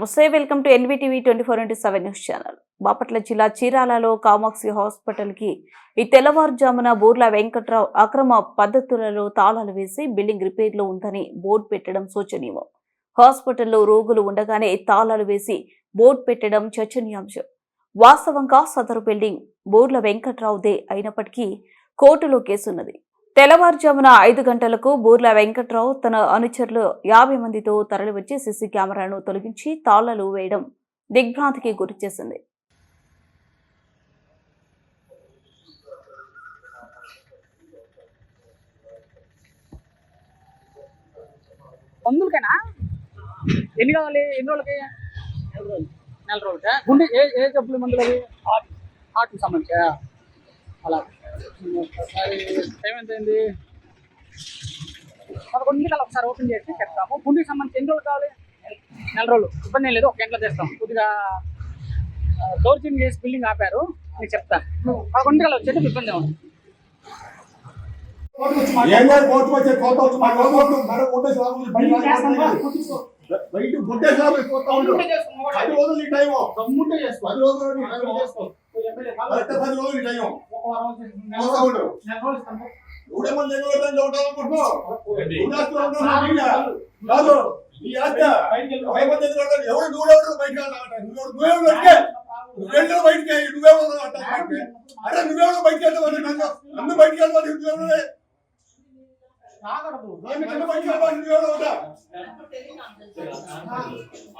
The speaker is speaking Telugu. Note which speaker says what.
Speaker 1: Namaste welcome to NVTV twenty four into seven news channel. Bapatla జిల్లా చీరాలలో కామాక్షి హాస్పిటల్కి ఈ తెల్లవారుజామున బూర్ల వెంకట్రావు అక్రమ పద్ధతులలో తాళాలు వేసి బిల్డింగ్ రిపేర్లో ఉందని బోర్డు పెట్టడం శోచనీయం. హాస్పిటల్లో రోగులు ఉండగానే తాళాలు వేసి బోర్డు పెట్టడం చర్చనీయాంశం. వాస్తవంగా సదరు బిల్డింగ్ బోర్ల వెంకట్రావుదే అయినప్పటికీ కోర్టులో కేసున్నది. తెల్లవారుజామున ఐదు గంటలకు బూర్ల వెంకట్రావు తన అనుచరులు యాభై మందితో తరలివచ్చి సీసీ కెమెరాను తొలగించి తాళాలు వేయడం దిగ్భ్రాంతికి గురిచేసింది.
Speaker 2: ఎన్ని కావాలి? ఎన్ని రోజులకి? నెల రోజులకే గుండె ఏ ఏ జబ్బులు మందులు అవి హార్ట్కి సంబంధించా? అలా. టైం ఎంత అయింది పదకొండింటికి అలా ఒకసారి ఓపెన్ చేసి చెప్తాము. గుండెకి సంబంధించి ఎన్ని రోజులు కావాలి? నెల రోజులు. ఇబ్బంది ఏం లేదు. ఒక గంటలో చేస్తాం. కొద్దిగా దౌర్జన్యం చేసి బిల్డింగ్ ఆపారు. నేను చెప్తాను నువ్వు పదకొండింటికి అలా వచ్చేది ఇబ్బంది ఉంది
Speaker 3: బయట పది రోజులు టైం పది రోజులు పది రోజులు టైం ఎన్ని రోజులు చూడాలి అనుకుంటున్నావు. కాదు నీ ఆస్తి రోజులు ఎవరు నువ్వెవరు బయట నువ్వెవరు బయటకే నువ్వెవరు బయటకే నువ్వెవరు అరే నువ్వెవరు బయటకి వెళ్తావు నన్ను నన్ను బయటకి వెళ్తావు నువ్వెవరు నన్ను బయటకి వెళ్తావు నువ్వెవరు